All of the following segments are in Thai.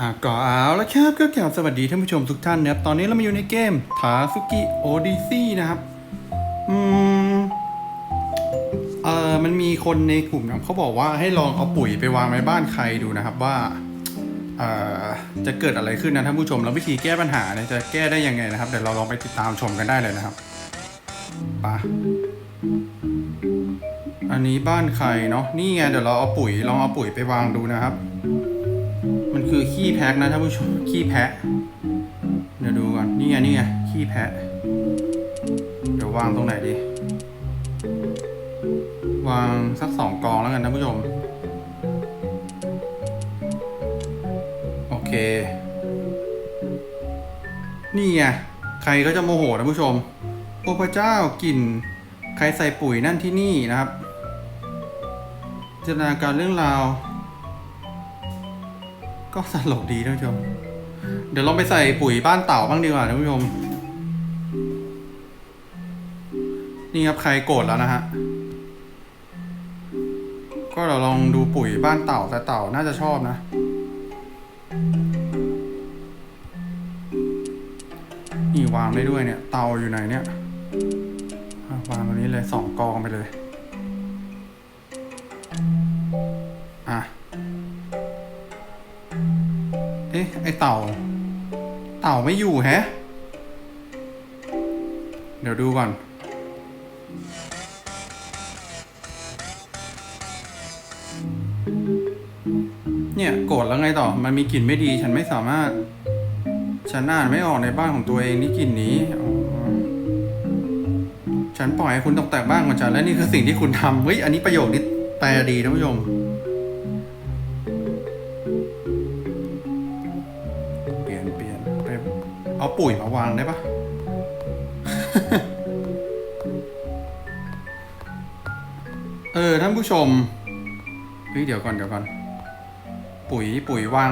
อะก็เอาละครับก็กล่าวสวัสดีท่านผู้ชมทุกท่านนะครับตอนนี้เรามาอยู่ในเกมทาสุกิโอดิซี่นะครับอืมเออมันมีคนในกลุ่มนะเขาบอกว่าให้ลองเอาปุ๋ยไปวางไว้บ้านใครดูนะครับว่าเอ่อจะเกิดอะไรขึ้นนะท่านผู้ชมแล้ววิธีแก้ปัญหาเนี่ยจะแก้ได้ยังไงนะครับเดี๋ยวเราลองไปติดตามชมกันได้เลยนะครับปะอันนี้บ้านใครเนาะนี่ไงเดี๋ยวเราเอาปุ๋ยลองเอาปุ๋ยไปวางดูนะครับ มันคือขี้แพะนะท่านผู้ชมขี้แพะ เดี๋ยวดูก่อนนี่ไงนี่ไงขี้แพะ เดี๋ยววางตรงไหนดี วางสักสองกองแล้วกันท่านผู้ชม โอเค นี่ไงใครก็จะโมโหท่านผู้ชม โอ้พระเจ้ากลิ่นใครใส่ปุ๋ยนั่นที่นี่นะครับจินตนาการเรื่องราว ก็สลกดีท่านผู้ชม เดี๋ยวลองไปใส่ปุ๋ยบ้านเต่าบ้างดีกว่าท่านผู้ชม นี่ครับใครโกรธแล้วนะฮะ ก็เราลองดูปุ๋ยบ้านเต่าแต่เต่าน่าจะชอบนะ นี่วางได้ด้วยเนี่ย เตาอยู่ไหนเนี่ยวางตรงนี้เลยสองกองไปเลย เอ๊ะไอเต่า เต่าไม่อยู่แฮะ เดี๋ยวดูก่อนเนี่ยโกรธแล้วไงต่อ มันมีกลิ่นไม่ดี ฉันไม่สามารถ ฉันอ่านไม่ออกในบ้านของตัวเองนี่กลิ่นนี้ ฉันปล่อยให้คุณตกแต่งบ้านของฉันและนี่คือสิ่งที่คุณทำเฮ้ย อันนี้ประโยคนี้แปลดีท่านผู้ชม ปุ๋ยมาวางได้ปะเออท่านผู้ชมเฮ้ยเดี๋ยวก่อนเดี๋ยวก่อน ปุ๋ยปุ๋ยวาง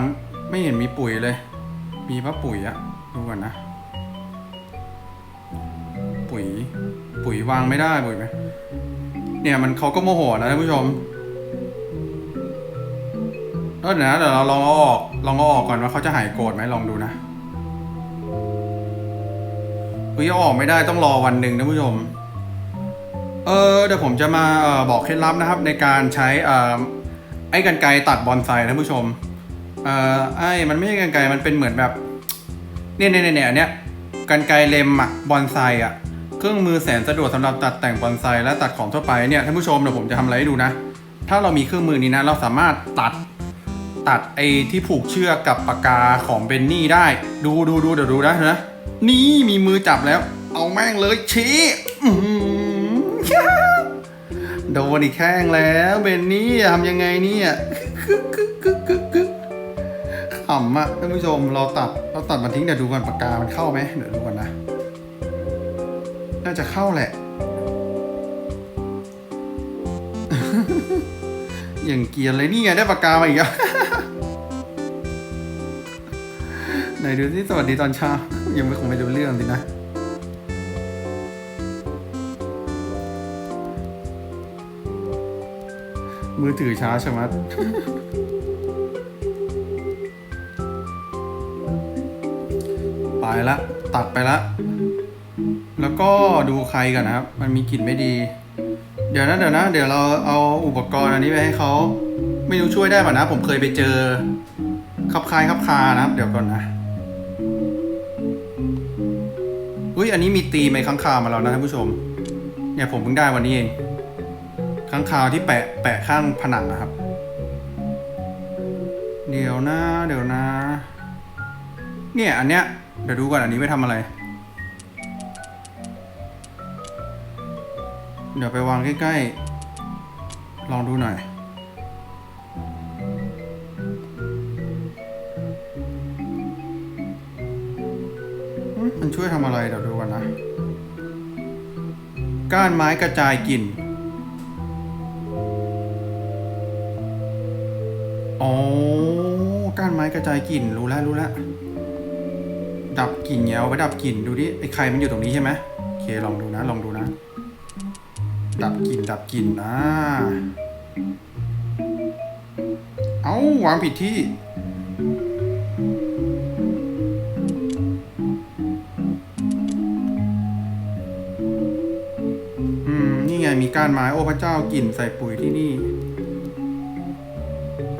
ไม่เห็นมีปุ๋ยเลย มีปะปุ๋ยอะดูก่อนนะ ปุ๋ย ปุ๋ยวางไม่ได้ปุ๋ยไหมเนี่ยมันเขาก็โมโหนะท่านผู้ชมเออเดี๋ยวนะเดี๋ยวเราลองเอาออกลองเอาออกก่อนว่าเขาจะหายโกรธไหมลองดูนะ เฮ้ยอออกไม่ได้ต้องรอวันหนึ่งนะผู้ชม เออเดี๋ยวผมจะมาออบอกเคล็ดลับนะครับ ในการใช้อ่อไอ้กันไกตัดบอนไซท่านผู้ชมเอ่อไอ้มันไม่ใช่กันไกมันเป็นเหมือนแบบเนี่ยเนี่ยเนี่ยเนี่ยกันไกเล็มอะบอนไซอะเครื่องมือแสนสะดวกสำหรับตัดแต่งบอนไซและตัดของทั่วไปเนี่ยท่านผู้ชมเดี๋ยวผมจะทำอะไรให้ดูนะ ถ้าเรามีเครื่องมือนี้นะ เราสามารถตัดตัดไอ้ที่ผูกเชือกกับปากกาของเบนนี่ได้ ดูดูดูเดี๋ยวดูนะนะ นี่มีมือจับแล้ว เอาแม่งเลยชี้โดนอีกแข้งแล้วเบนนี่ทำยังไงเนี่ยขำอะท่านผู้ชมเราตัดเราตัดมันทิ้งเดี๋ยวดูก่อนปากกามันเข้าไหมเดี๋ยวดูก่อนนะ น่าจะเข้าแหละ อย่างเกียนเลยนี่ไงได้ปากกามาอีกแล้วไหนดูที่สวัสดีตอนเช้า ยังไม่คงไม่รู้เรื่องสินะมือถือช้าใช่ไหมไปละ ตัดไปละ แล้วก็ดูใครกันนะครับ มันมีกลิ่นไม่ดี เดี๋ยวนะเดี๋ยวนะ เดี๋ยวเราเอาอุปกรณ์อันนี้ไปให้เขาไม่รู้ช่วยได้ป่ะนะ ผมเคยไปเจอขับคายขับคานะครับ เดี๋ยวก่อนนะ อุ้ยอันนี้มีตีไหมข้างคาวมาแล้วนะท่านผู้ชม เนี่ยผมเพิ่งได้วันนี้เองข้างคาวที่แปะแปะข้างผนังนะครับ เดี๋ยวนะเดี๋ยวนะ เนี่ยอันเนี้ยเดี๋ยวดูก่อนอันนี้ไปทำอะไร เดี๋ยวไปวางใกล้ๆ ลองดูหน่อย มันช่วยทำอะไรเดี๋ยวดูกันนะ ก้านไม้กระจายกลิ่น อ๋อ ก้านไม้กระจายกลิ่น รู้แล้วรู้แล้ว ดับกลิ่นเงี้ยเอาไว้ดับกลิ่น ดูดิ ไอ้ไข่มันอยู่ตรงนี้ใช่ไหมโอเค ลองดูนะ ลองดูนะ ดับกลิ่น ดับกลิ่นนะ เอาวางผิดที่ มีก้านไม้ โอ้พระเจ้ากลิ่นใส่ปุ๋ยที่นี่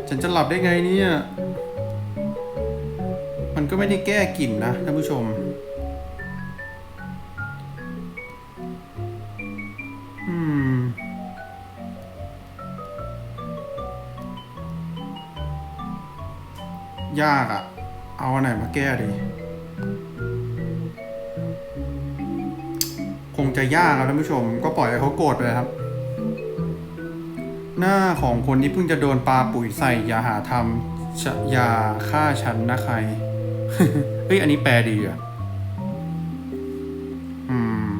ฉันจะหลับได้ไงเนี่ย มันก็ไม่ได้แก้กลิ่นนะท่านผู้ชม อืม ยากอะเอาอันไหนมาแก้ดี งจะยากครับท่านผู้ชม ก็ปล่อยให้เขาโกรธไปเลยครับ หน้าของคนที่เพิ่งจะโดนปลาปุ๋ยใส่อย่าหาทำอย่าฆ่าฉันนะใครเฮ้ยอันนี้แปลดีอะอืม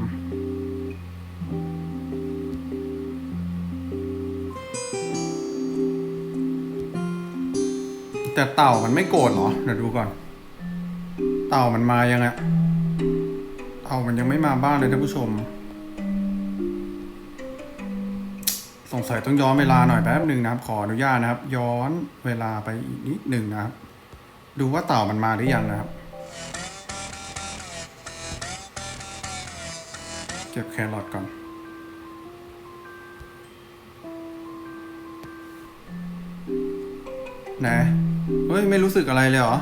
แต่เต่ามันไม่โกรธเหรอ เดี๋ยวดูก่อน เต่ามันมายังไง เต่ามันยังไม่มาบ้านเลยท่านผู้ชม สงสัยต้องย้อนเวลาหน่อยแป๊บหนึ่งนะครับ ขออนุญาตนะครับ ย้อนเวลาไปอีกนิดหนึ่งนะครับ ดูว่าเต่ามันมาหรือยังนะครับ เก็บแครอทก่อนไหนเฮ้ย ไม่รู้สึกอะไรเลยเหรอ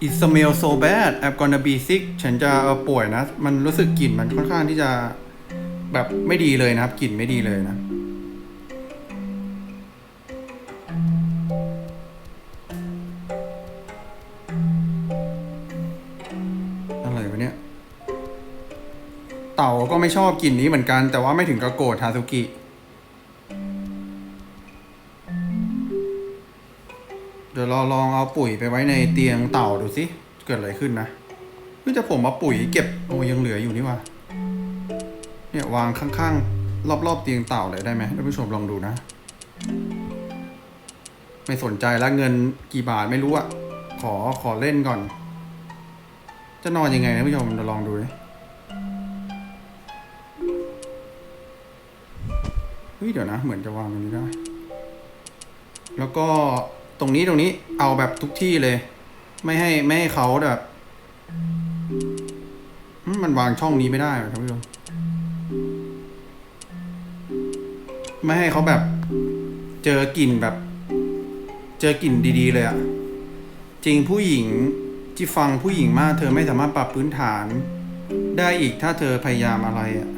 It smells so bad I'm gonna be sick ฉันจะเอ่อป่วยนะ มันรู้สึกกลิ่นมันค่อนข้างที่จะแบบไม่ดีเลยนะครับ กลิ่นไม่ดีเลยนะ อะไรวะเนี่ย เต่าก็ไม่ชอบกลิ่นนี้เหมือนกัน แต่ว่าไม่ถึงกับโกรธทาซุกิ เราลองเอาปุ๋ยไปไว้ในเตียงเต่าดูสิ เกิดอะไรขึ้นนะเฮ้ยแต่ผมเอาปุ๋ยเก็บโอ้ยังเหลืออยู่นี่ว่าเนี่ยวางข้างๆ รอบๆเตียงเต่าเลยได้ไหมท่านผู้ชมลองดูนะ ไม่สนใจแล้วเงินกี่บาทไม่รู้อะขอขอเล่นก่อน จะนอนยังไงท่านผู้ชมลองดูดิเฮ้ยเดี๋ยวนะ เหมือนจะวางตรงนี้ได้ แล้วก็ ตรงนี้ตรงนี้เอาแบบทุกที่เลย ไม่ให้ไม่ให้เขาแบบมันวางช่องนี้ไม่ได้อะท่านผู้ชมไม่ให้เขาแบบ เจอกลิ่นแบบ เจอกลิ่นดี ๆ เลยอะจริงผู้หญิงที่ฟังผู้หญิงมาก เธอไม่สามารถปรับพื้นฐาน ได้อีกถ้าเธอพยายามอะไรอะ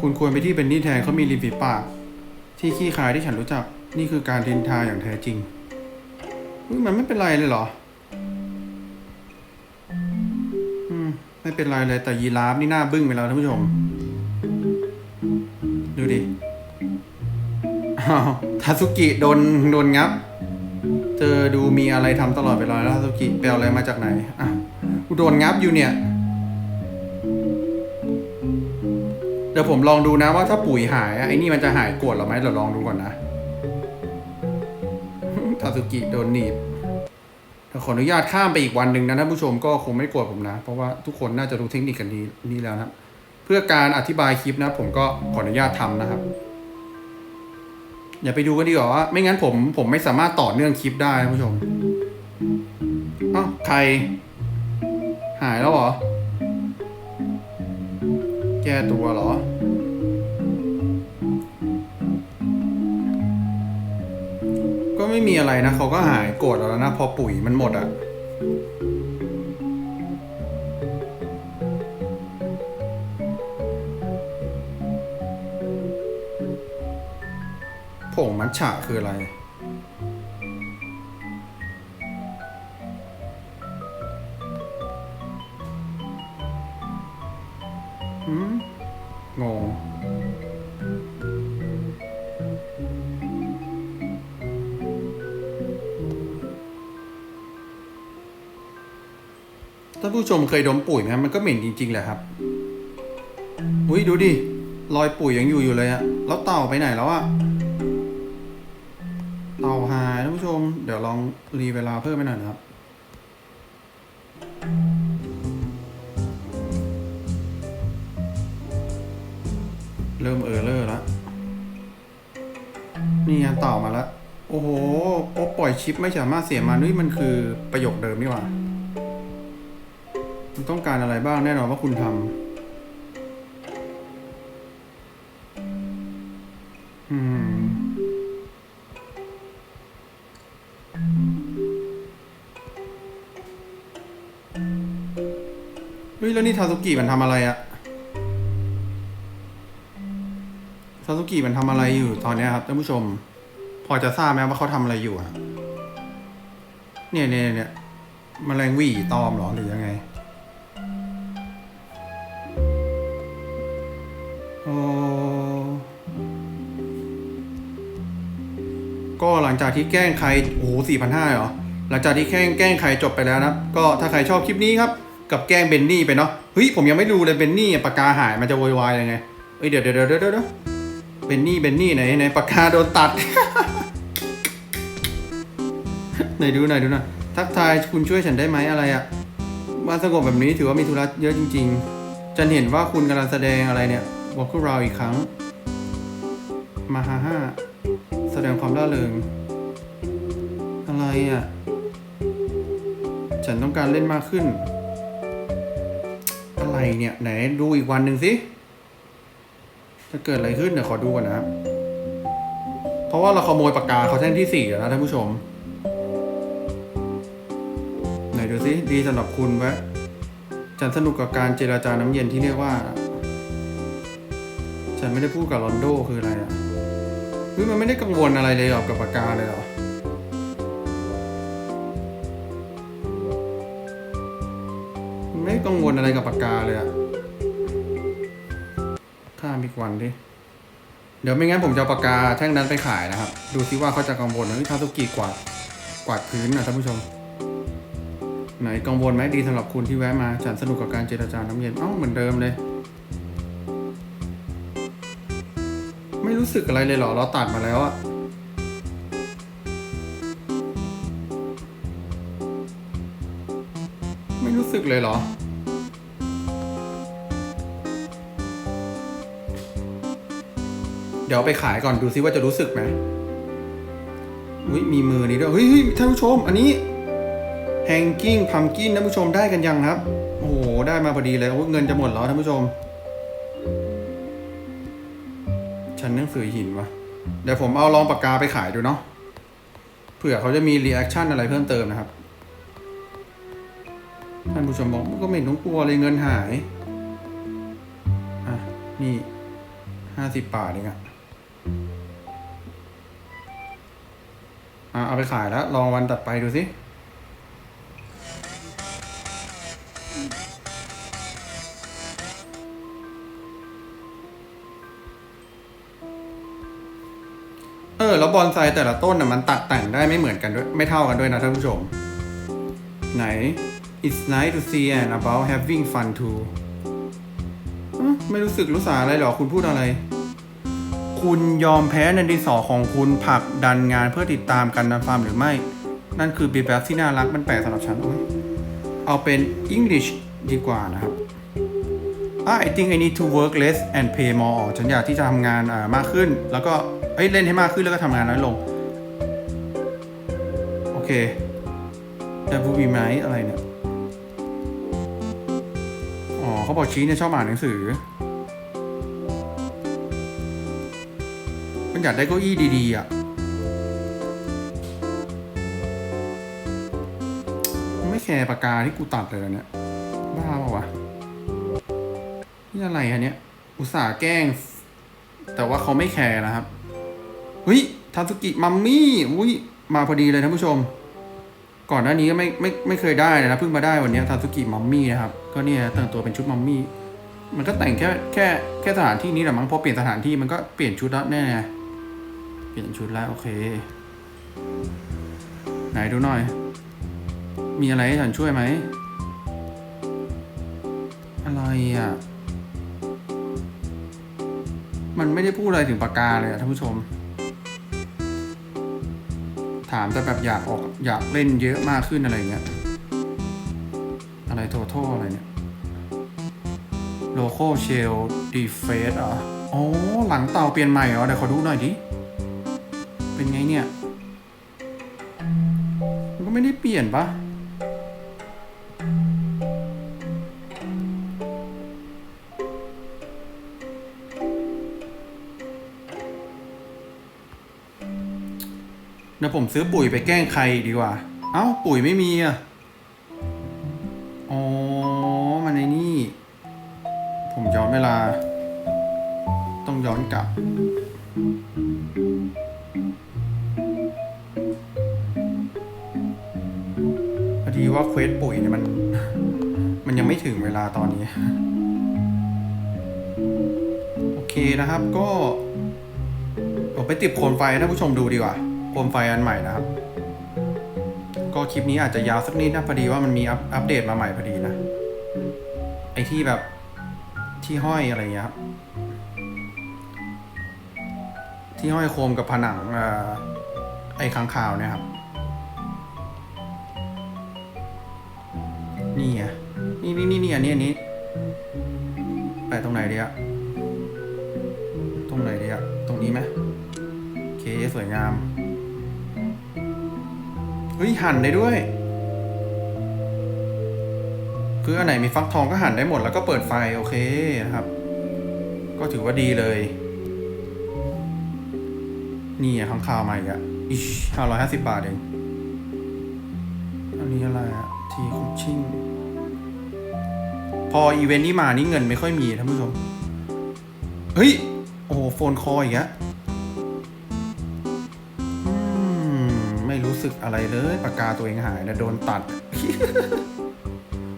คุณควรไปที่เป็นนี่แทนเขามีริมฝีปาก ที่ขี้คายที่ฉันรู้จัก นี่คือการดินทาอย่างแท้จริง มันไม่เป็นไรเลยเหรอ อืม ไม่เป็นไรเลยแต่ยีราฟนี่หน้าบึ้งไปแล้วท่านผู้ชม ดูดิอ้าวทาซุกิโดนโดนงับเธอดูมีอะไรทำตลอดเวลาแล้วทาซุกิไปเอาอะไรมาจากไหน อะกูโดนงับอยู่เนี่ย ดี๋ยวผมลองดูนะว่าถ้าปุ๋ยหายอะไอ้นี่มันจะหายโกรธหรอไหมเดี๋ยวลองดูก่อนนะทาสุกิโดนหนีบขออนุญาตข้ามไปอีกวันหนึ่งนะท่านผู้ชมก็คงไม่โกรธผมนะ เพราะว่าทุกคนน่าจะรู้เทคนิคกันดีนี่แล้วนะเพื่อการอธิบายคลิปนะ ผมก็ขออนุญาตทำนะครับ อย่าไปดูกันดีกว่าว่าไม่งั้นผมผมไม่สามารถต่อเนื่องคลิปได้ท่านผู้ชมอ้าวใคร หายแล้วเหรอ แก้ตัวเหรอ ไม่มีอะไรนะเขาก็หายโกรธแล้วนะพอปุ๋ยมันหมดอะ่ะผงมัทฉะคืออะไรหืมงง ถ้าผู้ชมเคยดมปุ๋ยไหมมันก็เหม็นจริงๆแหละครับ อุ้ยดูดิ รอยปุ๋ยยังอยู่อยู่เลยอะแล้วเต่าไปไหนแล้วอะเต่าหายท่านผู้ชม เดี๋ยวลองรีเวลาเพิ่มไปหน่อยนะครับ เริ่มเออเลอร์แล้วนี่ไงต่อมาแล้ว โอ้โหโอ้ปล่อยชิปไม่สามารถเสียมานี่มันคือประโยคเดิมนี่หว่า คุณต้องการอะไรบ้างแน่นอนว่าคุณทำอืม เฮ้ย แล้วนี่ทาสุกิมันทำอะไรอะทาสุกิมันทำอะไรอยู่ตอนนี้ครับท่านผู้ชม พอจะทราบไหมว่าเขาทำอะไรอยู่อะเนี่ยเนี่ยเนี่ยแมลงวี่ตอมหรอหรือยังไง จากที่แกล้งใครโอ้โหสี่พันห้าเหรอหลังจากที่แกล้งแกล้งใครจบไปแล้วนะก็ถ้าใครชอบคลิปนี้ครับกับแกล้งเบนนี่ไปเนาะเฮ้ยผมยังไม่ดูเลยเบนนี่ปากกาหายมันจะโวยวายยังไงเฮ้ยเดี๋ยวเดี๋ยวเดี๋ยวเดี๋ยวเดี๋ยวเบนนี่เบนนี่ไหนไหนปากกาโดนตัดไหนดูหน่อยดูหน่อยทักทายคุณช่วยฉันได้ไหมอะไรอะบ้านสงบแบบนี้ถือว่ามีธุระเยอะจริง ๆจันเห็นว่าคุณกำลังแสดงอะไรเนี่ยบอกพวกเราอีกครั้งมาฮาฮ่าแสดงความร่าเริง อะไรอะฉันต้องการเล่นมากขึ้น อะไรเนี่ย ไหนดูอีกวันหนึ่งสิจะเกิดอะไรขึ้นเดี๋ยวขอดูก่อนนะครับ เพราะว่าเราขโมยปากกาเขาแท่งที่สี่แล้วนะท่านผู้ชม ไหนดูสิดีสำหรับคุณแวะฉันสนุกกับการเจราจาน้ำเย็นที่เรียกว่า ฉันไม่ได้พูดกับลอนโดคืออะไรอะเฮ้ยมันไม่ได้กังวลอะไรเลยหรอกับปากกาเลยหรอ กังวลอะไรกับปากกาเลยอะข้ามอีกวันดิ เดี๋ยวไม่งั้นผมจะปากกาแท่งนั้นไปขายนะครับ ดูซิว่าเขาจะกังวลไหมทาสุกิกวาดกวาดพื้นนะท่านผู้ชม ไหนกังวลไหมดีสำหรับคุณที่แวะมาฉันสนุกกับการเจรจาน้ำเย็นเอ้าเหมือนเดิมเลย ไม่รู้สึกอะไรเลยเหรอเราตัดมาแล้วอะไม่รู้สึกเลยเหรอ เดี๋ยวไปขายก่อนดูซิว่าจะรู้สึกไหมอุ้ยมีมือนี่ด้วยเฮ้ยท่านผู้ชม อันนี้ hanging pumpkin ท่านผู้ชมได้กันยังครับ โอ้โห ได้มาพอดีเลยเงินจะหมดแล้วท่านผู้ชมฉันหนังสือหินวะเดี๋ยวผมเอาลองปากกาไปขายดูเนาะเผื่อเขาจะมีรีแอคชั่นอะไรเพิ่มเติมนะครับ ท่านผู้ชมบอกก็ไม่เห็นต้องกลัวเลยเงินหาย อะ นี่ห้าสิบบาทเองอะ อะเอาไปขายแล้ว ลองวันตัดไปดูสิเออแล้วบอนไซแต่ละต้นน่ะมันตัดแต่งได้ไม่เหมือนกันด้วย ไม่เท่ากันด้วยนะท่านผู้ชม ไหน It's nice to see and about having fun too ไม่รู้สึกรู้สาอะไรหรอ คุณพูดอะไร คุณยอมแพ้ในดินสอของคุณผลักดันงานเพื่อติดตามกันดันฟาร์มหรือไม่ นั่นคือบีแบบที่น่ารักมันแปลกสำหรับฉันโอ้ยเอาเป็น English ดีกว่านะครับอะ I think I need to work less and pay more ฉันอยากที่จะทำงานอ่ามากขึ้น แล้วก็เอ้ยเล่นให้มากขึ้นแล้วก็ทำงานน้อยลง โอเคแต่บูบีไมอะไรเนี่ย อ๋อเขาบอกชี้เนี่ยชอบอ่านหนังสือ มันอยากได้เก้าอี้ดีๆอะไม่แคร์ปากกาที่กูตัดเลยเนี่ยบ้าเปล่าวะนี่อะไรอันเนี้ยอุตส่าห์แกล้ง แต่ว่าเขาไม่แคร์นะครับเฮ้ยทาสุกิมัมมี่อุ้ยมาพอดีเลยท่านผู้ชม ก่อนหน้านี้ก็ไม่ไม่ไม่เคยได้เลยนะเพิ่งมาได้วันนี้ทาสุกิมัมมี่นะครับ ก็เนี่ยแต่งตัวเป็นชุดมัมมี่มันก็แต่งแค่แค่แค่สถานที่นี้แหละมั้งพอเปลี่ยนสถานที่มันก็เปลี่ยนชุดแล้วแน่ เปลี่ยนชุดแล้วโอเค ไหนดูหน่อย มีอะไรให้ฉันช่วยไหม อะไรอะ มันไม่ได้พูดอะไรถึงปากกาเลยอะท่านผู้ชม ถามแต่แบบอยากออกอยากเล่นเยอะมากขึ้นอะไรเงี้ย อะไรโทโทอะไรเนี่ยโลโก้เชลดีเฟสอะอ๋อหลังเต่าเปลี่ยนใหม่เหรอเดี๋ยวขอดูหน่อยดิ เป็นไงเนี่ย มันก็ไม่ได้เปลี่ยนปะเดี๋ยวผมซื้อปุ๋ยไปแกล้งใครดีกว่า เอ้า ปุ๋ยไม่มีอะ อ๋อ มันในนี่ ผมย้อนเวลา ต้องย้อนกลับ ว่าเควสปุ๋ยเนี่ยมัน มันยังไม่ถึงเวลาตอนนี้ โอเคนะครับก็ผมไปติดโคมไฟให้ท่านผู้ชมดูดีกว่า โคมไฟอันใหม่นะครับ ก็คลิปนี้อาจจะยาวสักนิดนะพอดีว่ามันมีอัปอัปเดตมาใหม่พอดีนะ ไอที่แบบที่ห้อยอะไรเงี้ยครับ ที่ห้อยโคมกับผนังอ่อไอค้างคาวเนี่ยครับ นี่ไงนี่นี่นี่นี่อันนี้อันนี้แปะตรงไหนดีอะตรงไหนดีอะตรงนี้ไหมโอเคสวยงาม เฮ้ย หั่นได้ด้วย คืออันไหนมีฟักทองก็หั่นได้หมดแล้วก็เปิดไฟโอเคนะครับ ก็ถือว่าดีเลย นี่อะข้างคาวมาอีกอะอิชห้าร้อยห้าสิบบาทเอง อันนี้อะไรอะ ทีคุชชิ่ง พออีเวนต์นี้มานี่เงินไม่ค่อยมีท่านผู้ชม เฮ้ย โอ้โฟนคออีกอะอืมไม่รู้สึกอะไรเลยปากกาตัวเองหายนะโดนตัด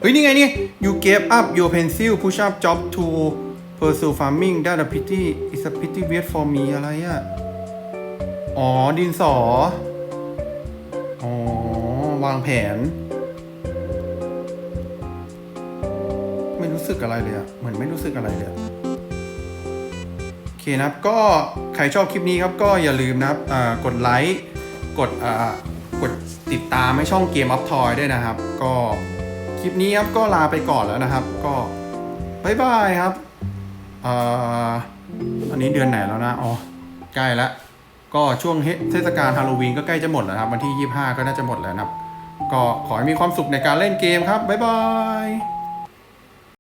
เฮ้ย นี่ไงนี่ you gave up your pencil push up job to pursue farming that a pity is a pity wait for me อะไรอะอ๋อ ดินสอ อ๋อ วางแผน สึกอะไรเลยอะเหมือนไม่รู้สึกอะไรเลยโอเคนะครับก็ใครชอบคลิปนี้ครับก็อย่าลืมนะครับกดไลค์กดกดติดตามให้ช่องเกมอัพทอยด้วยนะครับ ก็คลิปนี้ครับก็ลาไปก่อนแล้วนะครับ ก็บายบายครับอันนี้เดือนไหนแล้วนะอ๋อใกล้แล้วก็ช่วงเทศกาลฮาโลวีนก็ใกล้จะหมดแล้วครับ วันที่ 25 ก็น่าจะหมดแล้วนะครับ ก็ขอให้มีความสุขในการเล่นเกมครับ บ๊ายบาย